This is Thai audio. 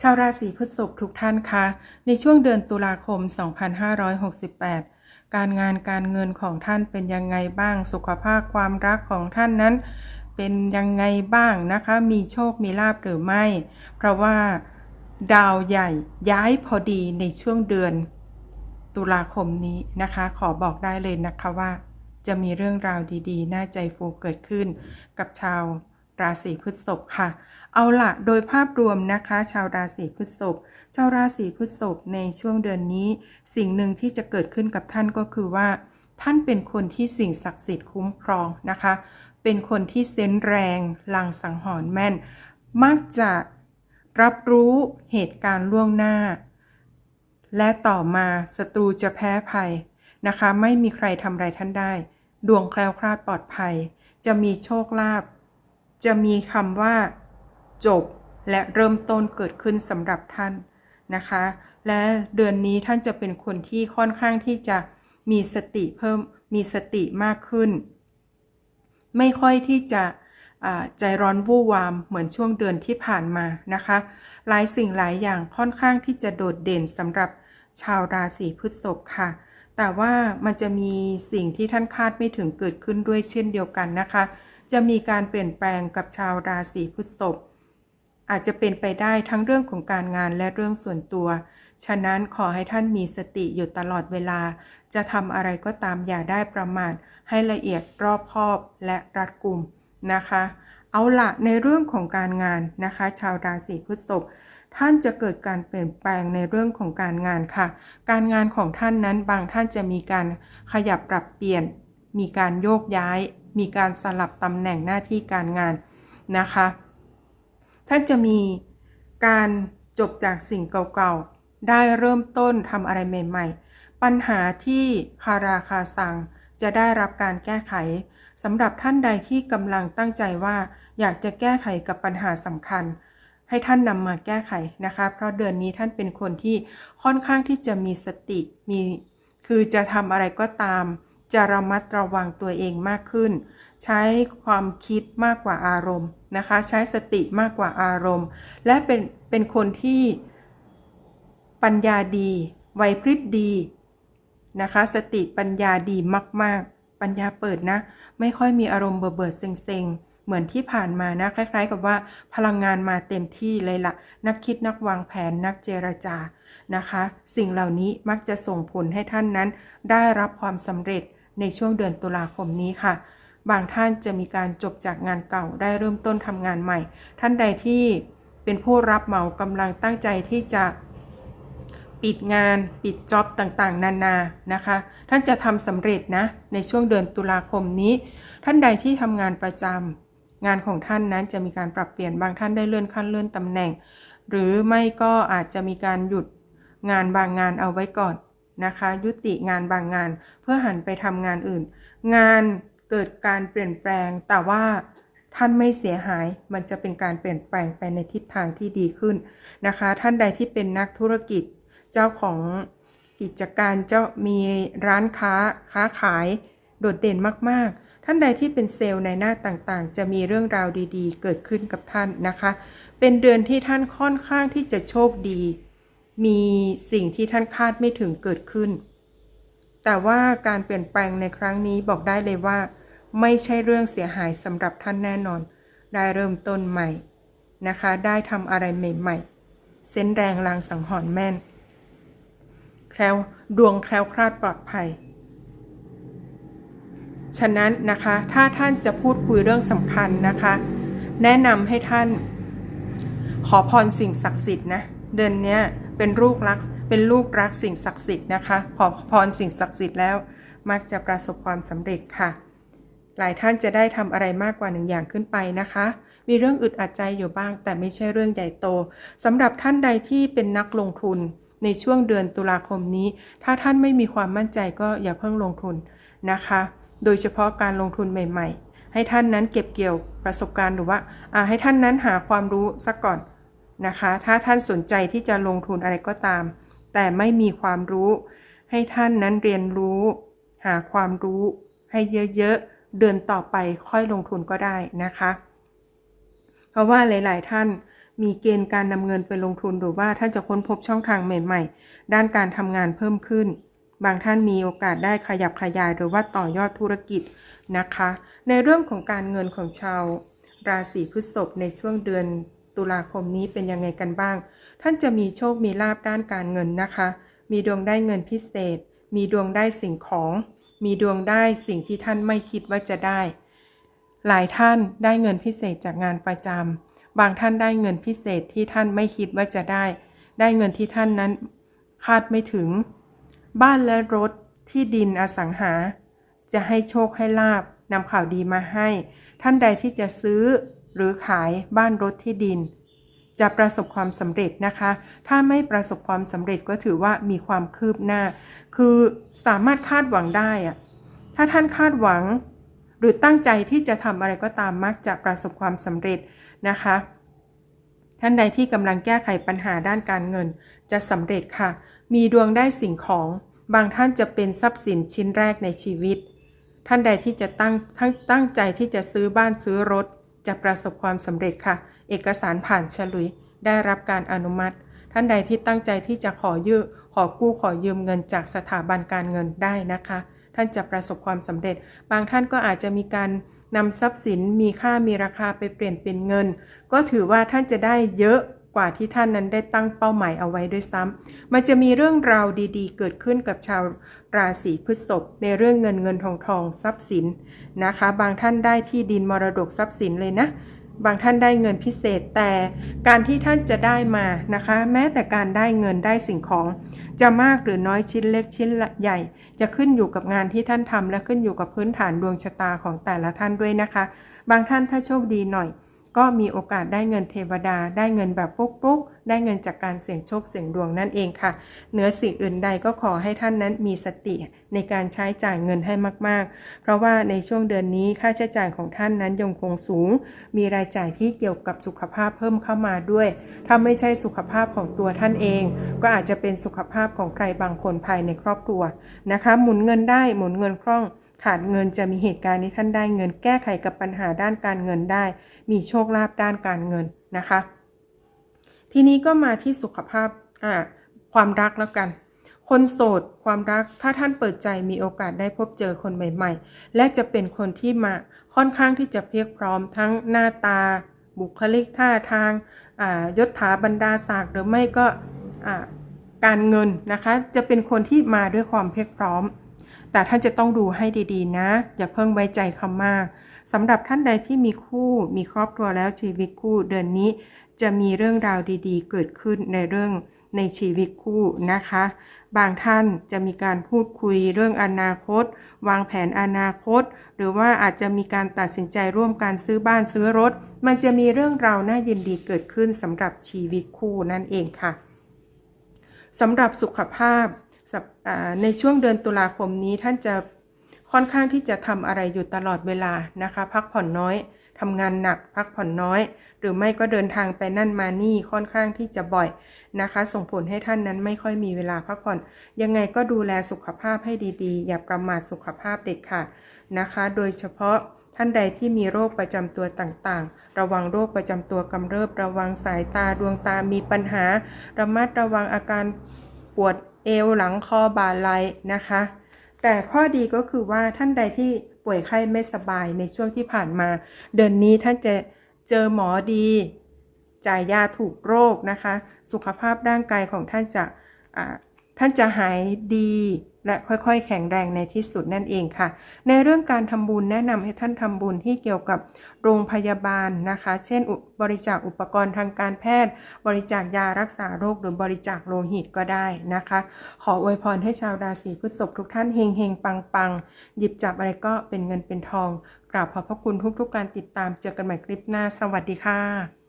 ชาวราศีพฤษภทุกท่านคะ ในช่วงเดือนตุลาคม 2568 การงานการเงินของท่านเป็นยังไงบ้าง สุขภาพความรักของท่านนั้น เป็นยังไงบ้างนะคะ มีโชคมีลาบหรือไม่ เพราะว่าดาวใหญ่ย้ายพอดีในช่วงเดือนตุลาคมนี้นะคะ ขอบอกได้เลยนะคะว่า จะมีเรื่องราวดีๆ น่าใจฟูเกิดขึ้นกับชาว ราศีพฤษภค่ะ เอาละโดยภาพรวมนะคะ ชาวราศีพฤษภชาวราศีพฤษภในช่วงเดือนนี้ สิ่งหนึ่งที่จะเกิดขึ้นกับท่านก็คือว่า ท่านเป็นคนที่สิ่งศักดิ์สิทธิ์คุ้มครองนะคะ เป็นคนที่เซนส์แรงลางสังหรณ์แม่น มักจะรับรู้เหตุการณ์ล่วงหน้า และต่อมาศัตรูจะแพ้ภัยนะคะ ไม่มีใครทำอะไรท่านได้ ดวงแคล้วคลาดปลอดภัย จะมีโชคลาภ จะมีคำว่า จบและเริ่มต้นเกิดขึ้นสำหรับท่านนะคะ และเดือนนี้ท่านจะเป็นคนที่ค่อนข้างที่จะมีสติเพิ่มมีสติมากขึ้น ไม่ค่อยที่จะใจร้อนวู่วามเหมือนช่วงเดือนที่ผ่านมานะคะ หลายสิ่งหลายอย่างค่อนข้างที่จะโดดเด่นสำหรับชาวราศีพฤษภค่ะ แต่ว่ามันจะมีสิ่งที่ท่านคาดไม่ถึงเกิดขึ้นด้วยเช่นเดียวกันนะคะ จะมีการเปลี่ยนแปลงกับชาวราศีพฤษภอาจจะเป็นไปได้ทั้งเรื่องของการงานและเรื่องส่วนตัว ฉะนั้นขอให้ท่านมีสติอยู่ตลอดเวลา จะทำอะไรก็ตามอย่าได้ประมาทให้ละเอียดรอบคอบและรัดกุมนะคะ เอาละในเรื่องของการงานนะคะ ชาวราศีพฤษภท่านจะเกิดการเปลี่ยนแปลงในเรื่องของการงานค่ะ การงานของท่านนั้นบางท่านจะมีการขยับปรับเปลี่ยน มีการโยกย้าย มีการสลับตำแหน่งหน้าที่การงานนะคะ ท่านจะมีการจบจากสิ่งเก่าๆ ได้เริ่มต้นทำอะไรใหม่ ๆ ปัญหาที่คาราคาซังจะได้รับการแก้ไขสำหรับท่านใดที่กำลังตั้งใจว่าอยากจะแก้ไขกับปัญหาสำคัญ ให้ท่านนำมาแก้ไขนะคะ เพราะเดือนนี้ท่านเป็นคนที่ค่อนข้างที่จะมีสติมี คือจะทำอะไรก็ตาม จะระมัดระวังตัวเองมากขึ้น ใช้ความคิดมากกว่าอารมณ์นะคะ ใช้สติมากกว่าอารมณ์ และเป็นเป็นคนที่ปัญญาดีไหวพริบดีนะคะ สติปัญญาดีมาก ๆ ปัญญาเปิดนะ ไม่ค่อยมีอารมณ์เบื่อเบื่อเซ็งๆ เหมือนที่ผ่านมานะ คล้าย ๆ กับว่าพลังงานมาเต็มที่เลยละนักคิดนักวางแผนนักเจรจานะคะ สิ่งเหล่านี้มักจะส่งผลให้ท่านนั้น ได้รับความสำเร็จ ในช่วงเดือนตุลาคมนี้ค่ะ บางท่านจะมีการจบจากงานเก่าได้เริ่มต้นทำงานใหม่ ท่านใดที่เป็นผู้รับเหมากำลังตั้งใจที่จะปิดงานปิดจ็อบต่างๆ นานานะคะ ท่านจะทำสำเร็จนะในช่วงเดือนตุลาคมนี้ ท่านใดที่ทำงานประจำงานของท่านนั้นจะมีการปรับเปลี่ยนบางท่านได้เลื่อนขั้นเลื่อนตำแหน่ง หรือไม่ก็อาจจะมีการหยุดงานบางงานเอาไว้ก่อน นะคะ ยุติงานบางงาน เพื่อหันไปทำงานอื่น งานเกิดการเปลี่ยนแปลง แต่ว่าท่านไม่เสียหาย มันจะเป็นการเปลี่ยนแปลงไปในทิศทางที่ดีขึ้นนะคะ ท่านใดที่เป็นนักธุรกิจเจ้าของกิจการเจ้ามีร้านค้าค้าขายโดดเด่นมากๆ ท่านใดที่เป็นเซลล์ในหน้าต่างๆ จะมีเรื่องราวดีๆ เกิดขึ้นกับท่านนะคะ เป็นเดือนที่ท่านค่อนข้างที่จะโชคดี มีสิ่งที่ท่านคาดไม่ถึงเกิดขึ้น แต่ว่าการเปลี่ยนแปลงในครั้งนี้บอกได้เลยว่า ไม่ใช่เรื่องเสียหายสำหรับท่านแน่นอน ได้เริ่มต้นใหม่นะคะ ได้ทำอะไรใหม่ๆ เส้นแรงลางสังหรณ์แม่น แคล้วดวงแคล้วคลาดปลอดภัย ฉะนั้นนะคะ ถ้าท่านจะพูดคุยเรื่องสำคัญนะคะ แนะนำให้ท่าน ขอพรสิ่งศักดิ์สิทธิ์นะ เดือนเนี้ย เป็นลูกรัก เป็นลูกรักสิ่งศักดิ์สิทธิ์นะคะ ขอพรสิ่งศักดิ์สิทธิ์แล้ว มักจะประสบความสำเร็จค่ะ หลายท่านจะได้ทำอะไรมากกว่าหนึ่งอย่างขึ้นไปนะคะ มีเรื่องอึดอัดใจอยู่บ้าง แต่ไม่ใช่เรื่องใหญ่โตสำหรับท่านใดที่เป็นนักลงทุน ในช่วงเดือนตุลาคมนี้ ถ้าท่านไม่มีความมั่นใจก็อย่าเพิ่งลงทุนนะคะ โดยเฉพาะการลงทุนใหม่ ๆ ให้ท่านนั้นเก็บเกี่ยวประสบการณ์หรือว่าอ่าให้ท่านนั้นหาความรู้สักก่อน นะคะ ถ้าท่านสนใจที่จะลงทุนอะไรก็ตาม แต่ไม่มีความรู้ ให้ท่านนั้นเรียนรู้ หาความรู้ให้เยอะๆ เดือนต่อไปค่อยลงทุนก็ได้นะคะ เพราะว่าหลายๆท่านมีเกณฑ์การนำเงินไปลงทุนหรือว่าท่านจะค้นพบช่องทางใหม่ ๆ ด้านการทำงานเพิ่มขึ้น บางท่านมีโอกาสได้ขยับขยายหรือว่าต่อยอดธุรกิจนะคะ ในเรื่องของการเงินของชาวราศีพฤษภในช่วงเดือน ตุลาคมนี้เป็นยังไงกันบ้าง ท่านจะมีโชคมีลาบด้านการเงินนะคะ มีดวงได้เงินพิเศษ มีดวงได้สิ่งของ มีดวงได้สิ่งที่ท่านไม่คิดว่าจะได้ หลายท่านได้เงินพิเศษจากงานประจำบางท่านได้เงินพิเศษที่ท่านไม่คิดว่าจะได้ ได้เงินที่ท่านนั้นคาดไม่ถึง บ้านและรถที่ดินอสังหา จะให้โชคให้ลาบนำข่าวดีมาให้ ท่านใดที่จะซื้อ หรือขายบ้านรถที่ดิน จะประสบความสำเร็จนะคะ ถ้าไม่ประสบความสำเร็จก็ถือว่ามีความคืบหน้า คือสามารถคาดหวังได้อะถ้าท่านคาดหวัง หรือตั้งใจที่จะทำอะไรก็ตามมักจะประสบความสำเร็จนะคะ ท่านใดที่กำลังแก้ไขปัญหาด้านการเงิน จะสำเร็จค่ะ มีดวงได้สิ่งของบางท่านจะเป็นทรัพย์สินชิ้นแรกในชีวิต ท่านใดที่จะตั้งทั้งตั้งใจที่จะซื้อบ้านซื้อรถ จะประสบความสำเร็จค่ะ เอกสารผ่านฉลุย ได้รับการอนุมัติ ท่านใดที่ตั้งใจที่จะขอยืมขอกู้ขอยืมเงินจากสถาบันการเงินได้นะคะ ท่านจะประสบความสำเร็จ บางท่านก็อาจจะมีการนำทรัพย์สินมีค่ามีราคาไปเปลี่ยนเป็นเงิน ก็ถือว่าท่านจะได้เยอะ กว่าที่ท่านนั้นได้ตั้งเป้าหมายเอาไว้ด้วยซ้ำมันจะมีเรื่องราวดีๆ เกิดขึ้นกับชาวราศีพฤษภในเรื่องเงินเงินทองทองทรัพย์สินนะคะ บางท่านได้ที่ดินมรดกทรัพย์สินเลยนะบางท่านได้เงินพิเศษแต่การที่ท่านจะได้มานะคะ แม้แต่การได้เงินได้สิ่งของ จะมากหรือน้อยชิ้นเล็กชิ้นใหญ่ จะขึ้นอยู่กับงานที่ท่านทำและขึ้นอยู่กับพื้นฐานดวงชะตาของแต่ละท่านด้วยนะคะ บางท่านถ้าโชคดีหน่อย ก็มีโอกาสได้เงินเทวดา ได้เงินแบบปุ๊กๆได้เงินจากการเสี่ยงโชคเสี่ยงดวงนั่นเองค่ะเหนือสิ่งอื่นใดก็ขอให้ท่านนั้นมีสติในการใช้จ่ายเงินให้มาก ๆ เพราะว่าในช่วงเดือนนี้ค่าใช้จ่ายของท่านนั้นยังคงสูง มีรายจ่ายที่เกี่ยวกับสุขภาพเพิ่มเข้ามาด้วย ถ้าไม่ใช่สุขภาพของตัวท่านเอง ก็อาจจะเป็นสุขภาพของใครบางคนภายในครอบครัวนะคะ หมุนเงินได้หมุนเงินคล่อง ขาดเงินจะมีเหตุการณ์ที่ท่านได้เงิน แก้ไขกับปัญหาด้านการเงินได้ มีโชคลาภด้านการเงินนะคะ ทีนี้ก็มาที่สุขภาพความรักแล้วกัน คนโสดความรักถ้าท่านเปิดใจมีโอกาสได้พบเจอคนใหม่ ๆ และจะเป็นคนที่มาค่อนข้างที่จะเพียบพร้อมทั้งหน้าตา บุคลิกท่าทางยศถาบรรดาศักดิ์หรือไม่ก็การเงินนะคะ จะเป็นคนที่มาด้วยความเพียบพร้อม แต่ท่านจะต้องดูให้ดีๆ นะ อย่าเพิ่งไว้ใจคำมากสำหรับท่านใดที่มีคู่มีครอบครัวแล้วชีวิตคู่เดือนนี้ จะมีเรื่องราวดีๆ เกิดขึ้นในเรื่องในชีวิตคู่นะคะ บางท่านจะมีการพูดคุยเรื่องอนาคต วางแผนอนาคต หรือว่าอาจจะมีการตัดสินใจร่วมการซื้อบ้านซื้อรถ มันจะมีเรื่องราวน่ายินดีเกิดขึ้นสำหรับชีวิตคู่นั่นเองค่ะสำหรับสุขภาพ ในช่วงเดือนตุลาคมนี้ท่านจะค่อนข้างที่จะทำอะไรอยู่ตลอดเวลานะคะ พักผ่อนน้อยทำงานหนัก พักผ่อนน้อย หรือไม่ก็เดินทางไปนั่นมานี่ค่อนข้างที่จะบ่อยนะคะ ส่งผลให้ท่านนั้นไม่ค่อยมีเวลาพักผ่อน ยังไงก็ดูแลสุขภาพให้ดีๆ อย่าประมาทสุขภาพเด็ดขาดนะคะ โดยเฉพาะท่านใดที่มีโรคประจำตัวต่างๆ ระวังโรคประจำตัวกำเริบ ระวังสายตาดวงตามีปัญหา ระมัดระวังอาการปวด เอวหลังคอบ่าไหล่นะคะ แต่ข้อดีก็คือว่าท่านใดที่ป่วยไข้ไม่สบายในช่วงที่ผ่านมา เดือนนี้ท่านจะเจอหมอดีจ่ายยาถูกโรคนะคะ สุขภาพร่างกายของท่านจะ ท่านจะหายดีและค่อยๆ แข็งแรงในที่สุดนั่นเองค่ะ ในเรื่องการทำบุญแนะนำให้ท่านทำบุญที่เกี่ยวกับโรงพยาบาลนะคะ เช่น บริจาคอุปกรณ์ทางการแพทย์ บริจาคยารักษาโรคหรือบริจาคโลหิตก็ได้นะคะ ขออวยพรให้ชาวราศีพฤษภทุกท่านเฮงเฮงปังปังหยิบจับอะไรก็เป็นเงินเป็นทอง กราบขอบพระคุณทุกๆการติดตามเจอกันใหม่คลิปหน้า สวัสดีค่ะ